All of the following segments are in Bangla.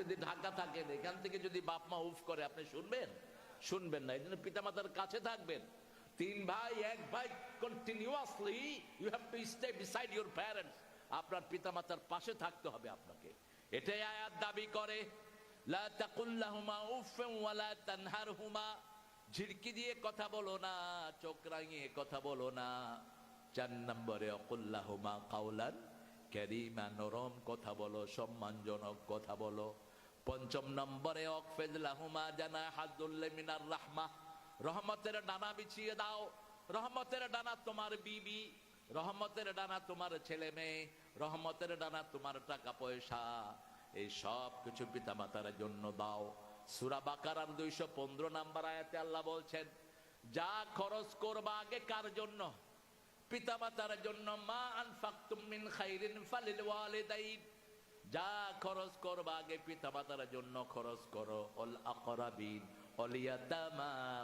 যদি ঢাকা থাকেন এখান থেকে যদি বাপ মা উফ করে, আপনি শুনবেন? শুনবেন না এই জন্য পিতামাতার কাছে থাকবেন। তিন ভাই, এক ভাই continuously you have to stay beside your parents আপনার পিতামাতার পাশে থাকতে হবে আপনাকে। এটাই আয়াত দাবি করে, লা তাকুল্লাহুমা ওয়ালা তানহারহুমা। ঝিড়কি দিয়ে কথা বলো না, চোখ রাঙিয়ে কথা বলো না। চার নম্বরে অকুল্লাহুমা কাউলান ক্যারিমা নরম কথা বলো, সম্মানজনক কথা বলো। পঞ্চম নম্বরে অকফেজলাহুমা জানা মিনার রাহমা। রহমতের ডানা বিছিয়ে দাও। রহমতের ডানা তোমার বিবি। রহমতের ডানা তোমার ছেলে মেয়ে। রহমতের ডানা তোমার টাকা পয়সা। এই সব কিছু পিতামাতার জন্য দাও। সুরা বাকারার দুইশো পনেরো নাম্বার আয়াতে আল্লাহ বলছেন, যা খরচ করবা আগে কার জন্য? জন্য মা মিন খাইরিন ফালিল ওয়ালিদাইন। যা খরচ আগে পিতামাতার জন্য খরচ করো। অল আকরাবিন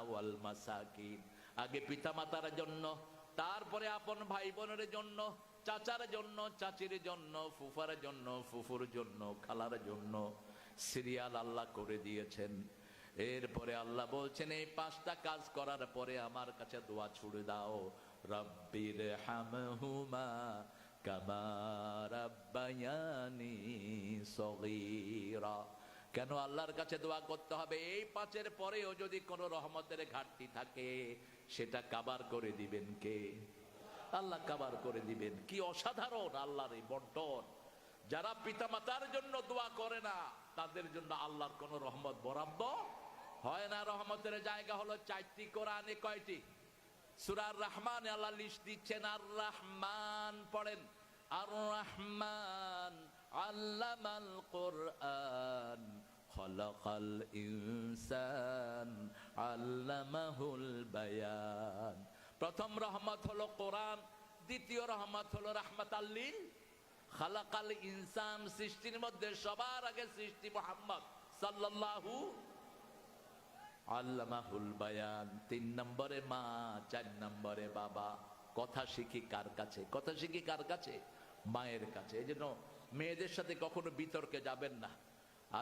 ওয়াল মাসাকিন। আগে জন্য, তারপরে আপন ভাই বোনের জন্য, চাচার জন্য, চাচির জন্য, ফুফার জন্য, ফুফুর জন্য, খালার জন্য সিরিয়াল আল্লাহ করে দিয়েছেন। এরপরে আল্লাহ বলছেন, এই পাঁচটা কাজ করার পরে আমার কাছে দোয়া ছুড়ে দাও। রব্বির হামহুমা কামা রাব্বায়ানি কেন আল্লাহর কাছে দোয়া করতে হবে? এই পাঁচের পরেও যদি কোনো রহমতের ঘাটতি থাকে, সেটা কাবার করে দিবেন কে? আল্লাহ কাবার করে দিবেন। কি অসাধারণ আল্লাহর এই বন্টন। যারা পিতামাতার জন্য দোয়া করে না, তাদের জন্য আল্লাহর কোন রহমত বরাদ্দ হয় না। রহমতের জায়গা হলো চারটি কোরআনে কয়টি? সুরার রহমান আল্লাহ লিস্ট দিচ্ছেন, আর রহমান পড়েন। আর রহমান আল্লামাল কোরআন, খলাকাল ইনসান, আল্লামাহুল বায়ান। প্রথম রহমত হলো কোরআন, দ্বিতীয় রহমত হলো রাহমাত আল্লিল খালাকাল ইনসান, সৃষ্টির মধ্যে সবার আগে সৃষ্টি মোহাম্মদ সাল্লাল্লাহু আল্লামাহুল বায়ান, তিন নম্বরে মা, চার নম্বরে বাবা। কথা শিখি কার কাছে? কথা শিখি কার কাছে? মায়ের কাছে। এই জন্য মেয়েদের সাথে কখনো বিতর্কে যাবেন না।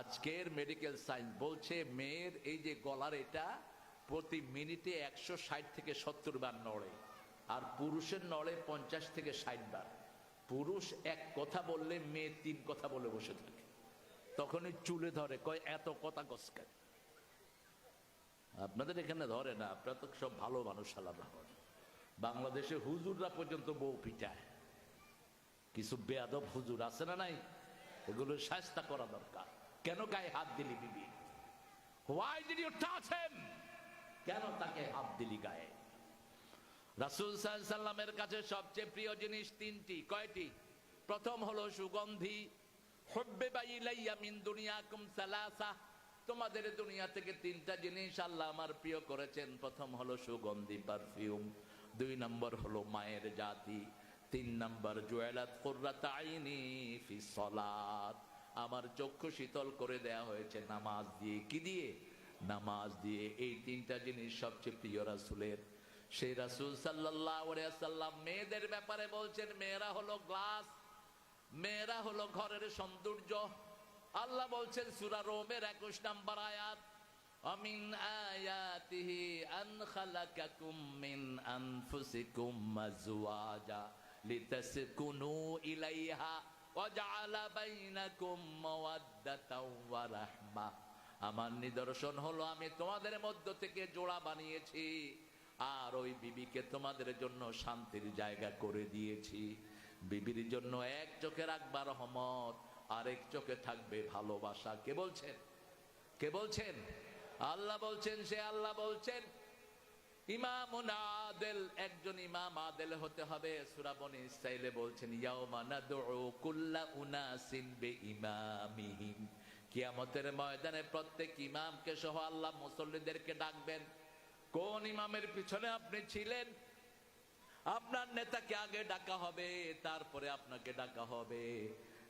আজকের মেডিকেল সায়েন্স বলছে, মেয়ের এই যে গলার এটা প্রতি মিনিটে একশো ষাট থেকে সত্তর বার নড়ে, আর পুরুষের নড়ে পঞ্চাশ থেকে ষাট বার। পুরুষ এক কথা বললে মেয়ে তিন কথা বলে বসে থাকে। তখনই চুলে ধরে, কয়, এত কথা কসকায় আপনাদের এখানে ধরে না, আপনারা তো সব ভালো মানুষ, আলাদা। হয় বাংলাদেশে হুজুররা পর্যন্ত বউ পিটায়। কিছু বেয়াদব হুজুর আছে না নাই? এগুলো শাস্তা করা দরকার। কেন গায়ে হাত দিলি বিবি? হোয়াই ডিড হিম কেন তাকে হাত দিলি গায়ে? রাসূল সাল্লামের কাছে সবচেয়ে প্রিয় জিনিস তিনটি, কয়টি? প্রথম হলো সুগন্ধি। হুব্বে বাইলাইয়া মিন দুনিয়াকুম সালাসা। তোমাদের দুনিয়া থেকে তিনটা জিনিস আল্লাহ আমার প্রিয় করেছেন। প্রথম হলো সুগন্ধি পারফিউম দুই নম্বর হলো মায়ের জাতি, তিন নম্বর জুয়েলাত কুররাত আইনি ফি সলাত। আমার চক্ষু শীতল করে দেয়া হয়েছে নামাজ দিয়ে। কি দিয়ে? নামাজ দিয়ে। এই তিনটা জিনিস সবচেয়ে প্রিয় রাসুলের। সেই রাসূল সাল্লাম মেয়েদের ব্যাপারে বলছেন, মেয়েরা হলো গ্লাস, মেয়েরা হলো ঘরের সৌন্দর্য আল্লাহ বলছেন সুরা রোমের একুশ নাম্বার আয়াত, অমিন আয়াতিহি আন খালাকাকুম মিন আনফুসিকুম মাজওয়াজা লিতাসকুনু ইলাইহা বাইনাকুম মাওয়াদ্দাতাও ওয়া রাহমা। আমার নিদর্শন হলো, আমি তোমাদের মধ্য থেকে জোড়া বানিয়েছি, আর ওই বিবিকে তোমাদের জন্য শান্তির জায়গা করে দিয়েছি। বিবির জন্য এক চোখে রাখবা রহমত আরেক চোখে থাকবে ভালোবাসা। কে বলছেন? কে বলছেন? আল্লাহ বলছেন, সে আল্লাহ বলছেন, ইমাম আদেল, একজন ইমাম আদেল হতে হবে। সুরাবনি ইসরাইলে বলছেন, ইয়াউমা নাদউ কুল্লা উনাসিন বে ইমামিহিম কিয়ামতের ময়দানে প্রত্যেক ইমামকে সহ আল্লাহ মুসল্লিদেরকে ডাকবেন, কোন ইমামের পিছনে আপনি ছিলেন? আপনার নেতাকে আগে ডাকা হবে, তারপরে আপনাকে ডাকা হবে।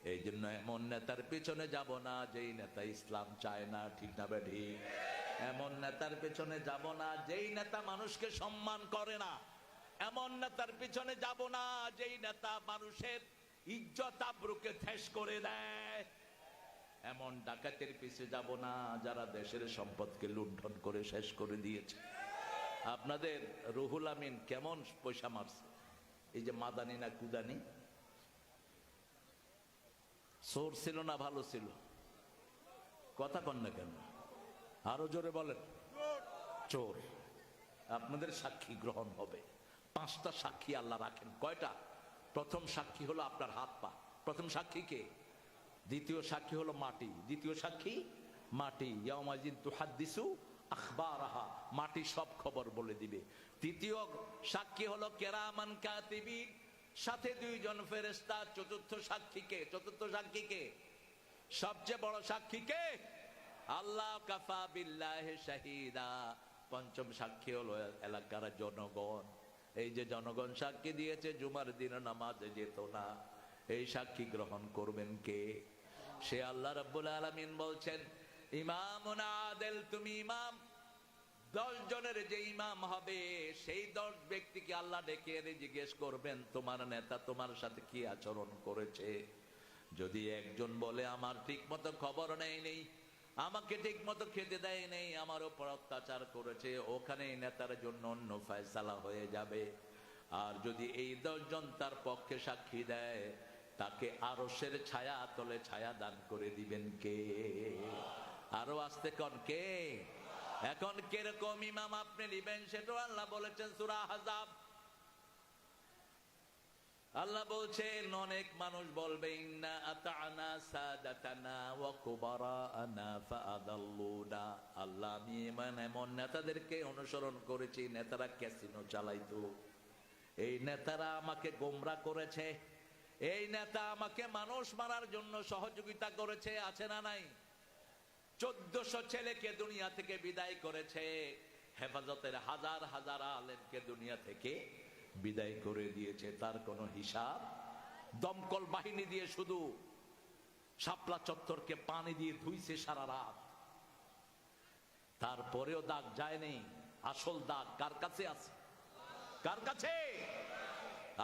এই জন্য এমন নেতার পিছনে যাব না, যেই নেতা ইসলাম চায় না, ঠিক না বেঠি এমন নেতার পিছনে যাব না, যেই নেতা মানুষকে সম্মান করে না। এমন নেতার পিছনে যাব না, যেই নেতা মানুষের ইজ্জত আব্রুকে ঠেস করে দেয়। এমন ডাকাতের পিছে যাব না, যারা দেশের সম্পদকে লুণ্ঠন করে শেষ করে দিয়েছে। আপনাদের রুহুল আমিন কেমন পয়সা মারছে? এই যে মাদানি না কুদানি? সোর ছিল না ভালো ছিল? কথা কন না কেন? আরও জোরে বলেন। চোর। আপনাদের সাক্ষী গ্রহণ হবে। পাঁচটা সাক্ষী আল্লাহ রাখেন। কয়টা? প্রথম সাক্ষী হলো আপনার হাত পা। প্রথম সাক্ষী কে? দ্বিতীয় সাক্ষী হলো মাটি। দ্বিতীয় সাক্ষী? মাটি। ইয়ামাজিন তুহাদ্দিসু আখবারাহা। মাটি সব খবর বলে দিবে। তৃতীয় সাক্ষী হলো কেরামান কাতিবিন সাথে দুইজন ফেরেস্তা চতুর্থ সাক্ষীকে চতুর্থ সাক্ষীকে সবচেয়ে বড় সাক্ষী কে? আল্লাহ কাফা বিল্লাহে শাহিদা। পঞ্চম সাক্ষী হলো এলাকার জনগণ। এই যে জনগণ সাক্ষী দিয়েছে, জুমার দিন নামাজে যেত না। এই সাক্ষী গ্রহণ করবেন কে? সে আল্লাহ রাব্বুল আলামিন বলছেন ইমাম তুমি ইমাম দশ জনের যে ইমাম হবে, সেই দশ ব্যক্তিকে আল্লাহ ডেকে এনে জিজ্ঞেস করবেন, তোমার নেতা তোমার সাথে কি আচরণ করেছে? যদি একজন বলে, আমার ঠিক মতো খবর নেই নেই। আমাকে ঠিক মতো খেতে দেয় নেই, আমার ওপর অত্যাচার করেছে। ওখানে নেতার জন্য অন্য ফয়সালা হয়ে যাবে। আর যদি এই দশজন তার পক্ষে সাক্ষী দেয়, তাকে আরসের ছায়া তলে ছায়া দান করে দিবেন কে? আরও আসতে কন কে? এখন কীরকম ইমাম আপনি নিবেন সেটাও আল্লাহ বলেছেন, সুরা হাজাব আল্লাহ বলছেন, অনেক মানুষ বলবে আল্লাহ এমন নেতাদেরকে অনুসরণ করেছি, নেতারা ক্যাসিনো চালাইতো। এই নেতারা আমাকে গোমরা করেছে। এই নেতা আমাকে মানুষ মারার জন্য সহযোগিতা করেছে, আছে না নাই? চোদ্দশো ছেলেকে দুনিয়া থেকে বিদায় করেছে। হেফাজতের হাজার হাজার আলেমকে দুনিয়া থেকে বিদায় করে দিয়েছে। তার কোনো হিসাব? দমকল বাহিনী দিয়ে শুধু শাপলা চত্বরকে পানি দিয়ে ধুইছে সারা রাত। তারপরেও দাগ যায়নি। আসল দাগ কার কাছে আছে? কার কাছে?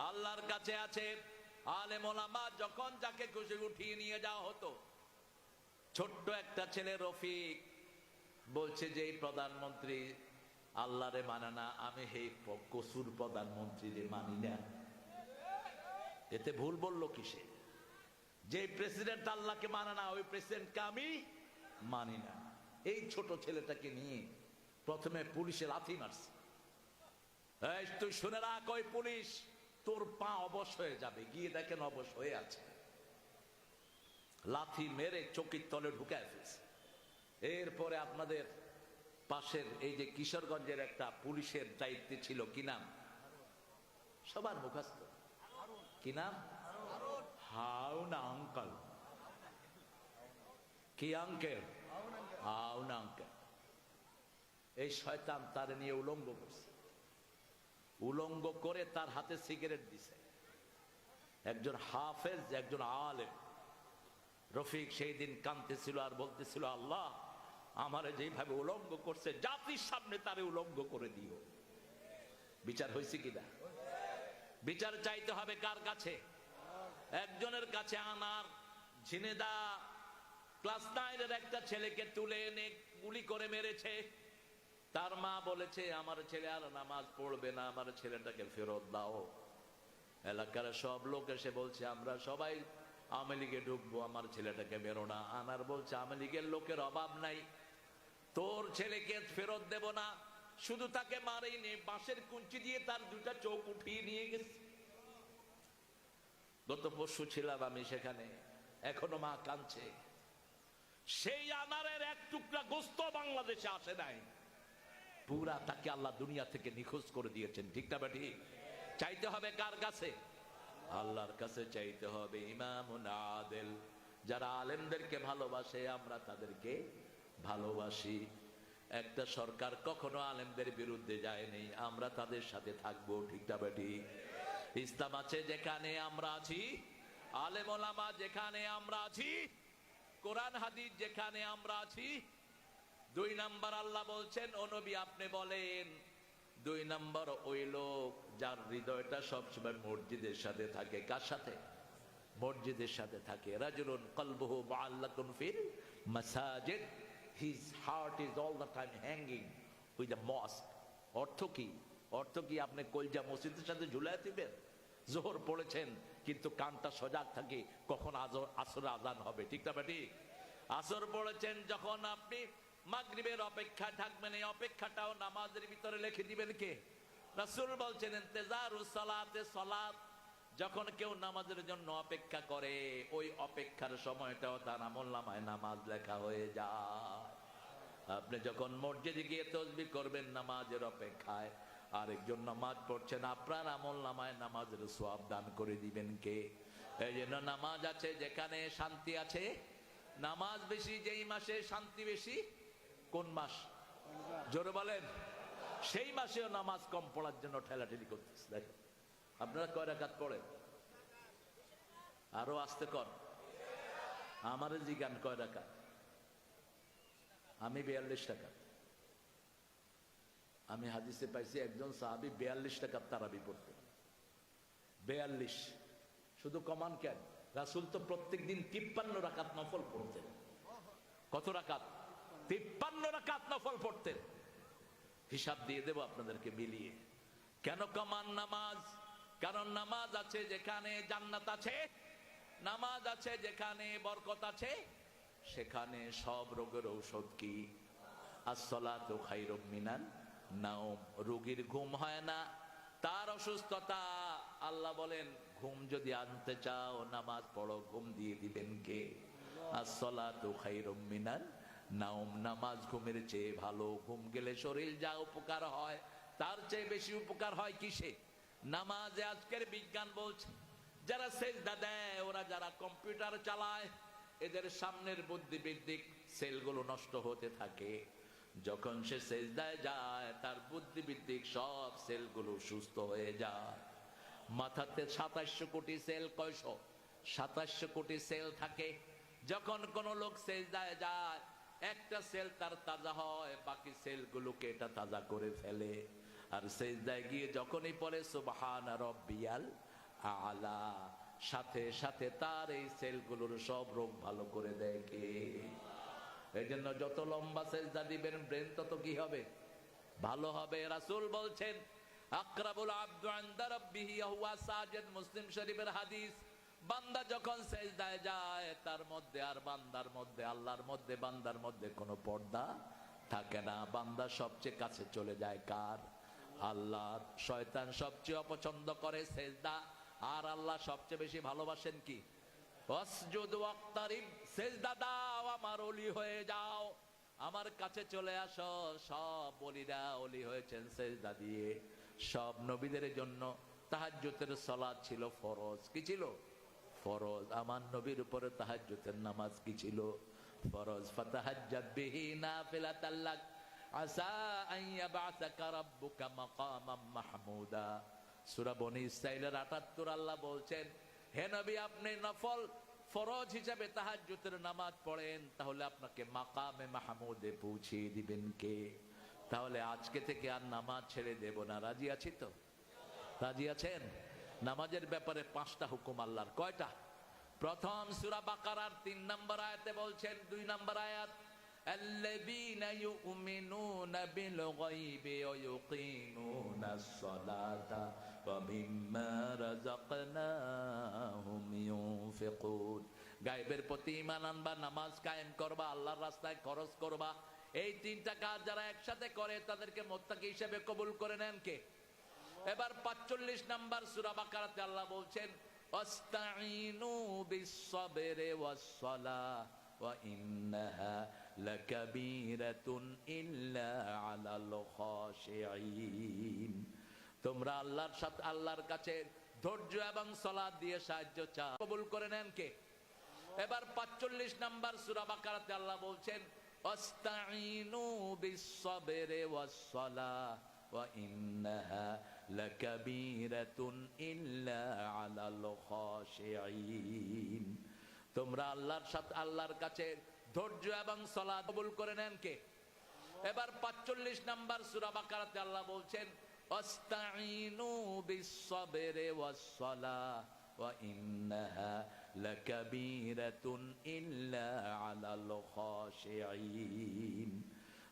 আল্লাহর কাছে আছে। আলেম যখন যাকে খুশি উঠিয়ে নিয়ে যাওয়া হতো ছোট্ট একটা ছেলে রফিক বলছে যে, এই প্রধানমন্ত্রী আল্লাহরে মানে না, আমি হে কসুর প্রধানমন্ত্রী রে মানি না। এতে ভুল বলল কিসে? যে প্রেসিডেন্ট আল্লাহকে মানে না, ওই প্রেসিডেন্টকে আমি মানি না। এই ছোট ছেলেটাকে নিয়ে প্রথমে পুলিশে লাথি মারছে। তুই শুনে রাখ, ওই পুলিশ তোর পা অবশ হয়ে যাবে, গিয়ে দেখেন অবশ হয়ে আছে। লাথি মেরে চকির তলে ঢুকায় ফেলছে এরপরে আপনাদের পাশের এই যে কিশোরগঞ্জের একটা পুলিশের দায়িত্বে ছিল, কি নাম? সবার মুখস্থ। কি নাম? হাউ না, আঙ্কাল। কি আঙ্কেল? হাউ না, আঙ্কেল। এই শয়তান তার নিয়ে উলঙ্গ করছে। উলঙ্গ করে তার হাতে সিগারেট দিছে। একজন হাফেজ, একজন আলেম। রফিক সেই দিন কাঁদতেছিল আর বলতেছিল, আল্লাহ, আমারে যেভাবে উলঙ্গ করছে, জাতির সামনে তারে উলঙ্গ করে দিও। বিচার হয়েছে কিনা? বিচার চাইতে হবে কার কাছে? একজনের কাছে আনার ঝিনেদা ক্লাস নাইনের একটা ছেলেকে তুলে এনে গুলি করে মেরেছে। তার মা বলেছে, আমার ছেলে আর নামাজ পড়বে না, আমার ছেলেটাকে ফেরত দাও। এলাকার সব লোক এসে বলছে, আমরা সবাই আওয়ামী লীগে ঢুকবো, আমার ছেলেটাকে বেরো না। আনার বলছে, আওয়ামী লীগের লোকের অভাব নাই। তোর ছেলেকে ফেরত দেব না। শুধু তাকে মারেই নে বাঁশের কুঞ্চি দিয়ে তার দুটা চোখ উঠিয়ে নিয়ে গেছে। গত পরশু ছিলাম আমি সেখানে, এখনও মা কাঁদছে। সেই আনারের এক টুকরা গোস্ত বাংলাদেশে আসে নাই। পুরা তাকে আল্লাহ দুনিয়া থেকে নিখোঁজ করে দিয়েছেন। ঠিক না বেটি? চাইতে হবে কার কাছে? আল্লাহর কাছে চাইতে হবে ইমাম আদেল। যারা আলেমদেরকে ভালোবাসে, আমরা তাদেরকে ভালোবাসি। একটা সরকার কখনো আলেমদের বিরুদ্ধে যায়নি, আমরা তাদের সাথে থাকব ঠিকটা বেটি ইসলাম আছে যেখানে আমরা আছি, আলেম ওলামা যেখানে আমরা আছি, কোরআন হাদিস যেখানে আমরা আছি। দুই নাম্বার আল্লাহ বলছেন, ও নবী, আপনি বলেন দুই নাম্বার, ওই লোক যার হৃদয়টা সবসময় মসজিদের সাথে থাকে। কার সাথে? মসজিদের সাথে থাকে। কলবহু মুআল্লাকুন ফিল মাসাজিদ। His heart is all the time hanging the mosque অর্থ কি? অর্থ কি আপনি কলজা মসজিদের সাথে ঝুলাই দিবেন? জোহর পড়েছেন, কিন্তু কানটা সজাগ থাকে, কখন আজর আসর আজান হবে। ঠিক না ঠিক? আসর পড়েছেন যখন আপনি মাগরিবের অপেক্ষা থাকবেন এই অপেক্ষাটাও নামাজের ভিতরে লিখে দিবেন কে? রাসূল বলছেন, ইন্তেজারু সালাতে সালাত। যখন কেউ নামাজের জন্য অপেক্ষা করে, ওই অপেক্ষার সময়টাও তার আমল নামায় নামাজ লেখা হয়ে যায়। আপনি যখন মসজিদে গিয়ে তসবি করবেন নামাজের অপেক্ষায়, আরেকজন নামাজ পড়ছেন, আপনার আমল নামায় নামাজের সোয়াব দান করে দিবেন কে? এই জন্য নামাজ আছে যেখানে শান্তি আছে, নামাজ বেশি যেই মাসে শান্তি বেশি কোন মাস? জোরে বলেন। সেই মাসেও নামাজ কম পড়ার জন্য ঠেলাঠেলি করতেছে, দেখেন। আপনারা কয় রাকাত পড়েন? আরও আসতে কর। আমারে জিগান কয় রাকাত? আমি বিয়াল্লিশ টাকা। আমি হাদিসে পাইছি, একজন সাহাবি বিয়াল্লিশ টাকা তারাবি পড়তেন বিয়াল্লিশ। শুধু কমান কেন? রাসুল তো প্রত্যেক দিন তিপ্পান্ন রাকাত নফল পড়তেন। কত রাকাত? তিপ্পান্ন রাকাত নফল পড়তেন হিসাব দিয়ে দেব আপনাদেরকে মিলিয়ে। কেন কমান নামাজ? কারণ নামাজ আছে যেখানে জান্নাত আছে, নামাজ আছে যেখানে বরকত আছে, সেখানে সব রোগের ঔষধ কি? আসলাত খাইরুম মিনান নাওম। রোগীর ঘুম হয় না, তার অসুস্থতা। আল্লাহ বলেন, ঘুম যদি আনতে চাও, নামাজ পড়ো, ঘুম দিয়ে দিবেন কে? আসলাত খাইরুম মিনান নাওম নামাজ ঘুমের চেয়ে ভালো। ঘুম গেলে শরীর যা উপকার হয়, তার চেয়ে বেশি উপকার হয় কিসে? নামাজে আজকের বিজ্ঞান বলছে, যারা সেজদা দেয়, ওরা যারা কম্পিউটার চালায়, এদের সামনের বুদ্ধিবৃদ্ধিক সেলগুলো নষ্ট হতে থাকে। যখন সে সেজদায় যায়, তার বুদ্ধিবৃদ্ধিক সব সেলগুলো সুস্থ হয়ে যায়। মাথাতে সাতাশশো কোটি সেল কয়শো? সাতাশশো কোটি সেল থাকে। যখন কোন লোক সেজদায় যায় একটা সেল তার তাজা হয়, বাকি সেলগুলোকে এটা তাজা করে ফেলে। আর সেজদায় গিয়ে যখনই পরে সুবহান রব্বিয়াল আলা। সাথে সাথে তার এই সেলগুলোর সব রোগ ভালো করে কে? এই জন্য যত লম্বা সেজদা দিবেন ব্রেন তত কি হবে? ভালো হবে। রাসূল বলছেন, আক্রাবুল আব্দু ইনদা রাব্বিহি, হুয়া সাজিদ মুসলিম শরীফের হাদিস। বান্দা যখন সেজদায় যায়, তার মধ্যে আর বান্দার মধ্যে, আল্লাহর মধ্যে, বান্দার মধ্যে কোনো পর্দা থাকে না। বান্দা সবচেয়ে কাছে চলে যায় কার? আল্লাহর। শয়তান সবচেয়ে অপছন্দ করে সেজদা। আর আল্লাহ সবচেয়ে বেশি ভালোবাসেন কি? সেজদা দাও, আমার অলি হয়ে যাও। আমার কাছে চলে আসো। সব বলিরা অলি হয়েছেন সেজদা দিয়ে। সব নবীদের জন্য তাহাজ্জুতের সালাত ছিল ফরজ। কি ছিল? ফরজ। আমার নবীর উপরে তাহাজ্জুতের নামাজ কি ছিল? ফরজ। ফাতাহাজ্জাত বিহি নাফিলাতাল লাক। আসা আন ইয়াবআসাকা রাব্বুকা মাকামাম মাহমুদা। সূরা বনি ইসরাইলের 78 আল্লাহ বলছেন, হে নবী, আপনি নফল ফরজ হিসাবে তাহাজ্জুতের নামাজ পড়েন, তাহলে আপনাকে মাকামে মাহমুদে পৌঁছিয়ে দিবেন কে? তাহলে আজকে থেকে আর নামাজ ছেড়ে দেব না। রাজি আছি তো? রাজি আছেন? নামাজের ব্যাপারে পাঁচটা হুকুম আল্লাহর। কয়টা? প্রথম সুরা বাকারার তিন নম্বর আয়াতে বলছেন, দুই নম্বর আয়াত গায়েবের প্রতি ইমান আনবা, নামাজ কায়েম করবা, আল্লাহর রাস্তায় খরচ করবা। এই তিনটা কাজ যারা একসাথে করে, তাদেরকে মোত্তাকি হিসেবে কবুল করে নেন কে? এবার পাঁচচল্লিশ নাম্বার সুরা বাকারাতে আল্লাহ বলছেন অস্তাইনু বিসসাবরি ওয়াসসালাহ, ওয়া ইন্নাহা লাকাবীরাতুন ইল্লা আলাল খাশিঈন। তোমরা আল্লাহর সাথে, আল্লাহর কাছে ধৈর্য এবং সালাত দিয়ে সাহায্য চাও। কবুল করে নেন কে? এবার পাঁচচল্লিশ নাম্বার সুরা বাকারাতে আল্লাহ বলছেন অস্তাইনু বিসসাবরি ওয়াসসালাহ, ওয়া ইন্নাহা লাকাবীরাতুন ইল্লা আলাল খাশিঈন তোমরা আল্লাহর সাথে আল্লাহর কাছে ধৈর্য এবং সালাত কবুল করে নেন কে? এবার পাঁচচল্লিশ নাম্বার সুরা বাকারাতে আল্লাহ বলছেন অস্তাইনু বিসসাবরি ওয়াসসালাহ ওয়া ইন্নাহা লাকাবীরাতুন ইল্লা আলাল খাশিঈন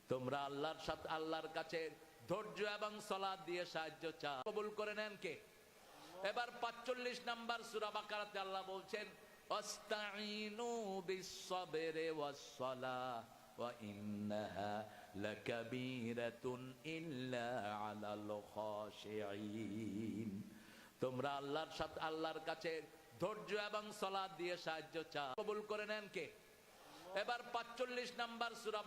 তোমরা আল্লাহর সাথে আল্লাহর কাছে ধৈর্য এবং সলাদ দিয়ে সাহায্য চাও কবুল করে নেন কে? এবার পাঁচচল্লিশ নাম্বার সুরা বাকারাতে আল্লাহ বলছেন অস্তাইনু আলাল তোমরা আল্লাহর সাথে, আল্লাহর কাছে ধৈর্য এবং সলাদ দিয়ে সাহায্য চাও। কবুল করে নেন কে? এবার পাঁচচল্লিশ নাম্বার সুরা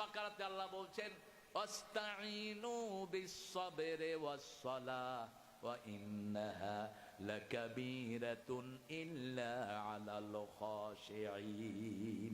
আল্লাহ বলছেন অস্তাইনু বিসসাবরি ওয়াসসালাহ ওয়া ইন্নাহা লাকাবীরাতুন ইল্লা আলাল খাশিঈন